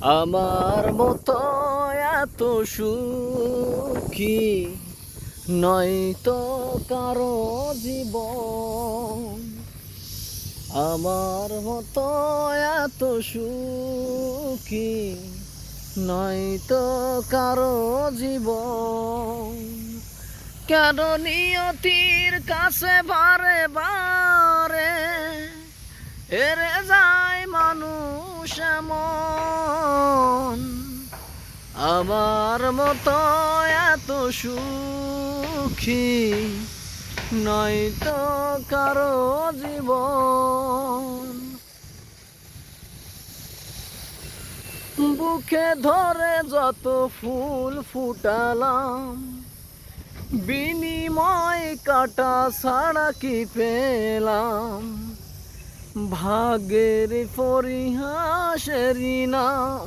আমার মতো এত সুখী নয়তো কারও জীবন। আমার মতো এত সুখী নয়তো কারও জীবন। কেন নিয়তির কাছে বারে বারে এরে যায় মানুষ এমন আমার মতো এত সুখী নয়তো কারও জীবন। বুকে ধরে যত ফুল ফুটালাম, বিনিময় কাটা ছাড়া কি পেলাম? ভাগের পরিহাসেরই নাম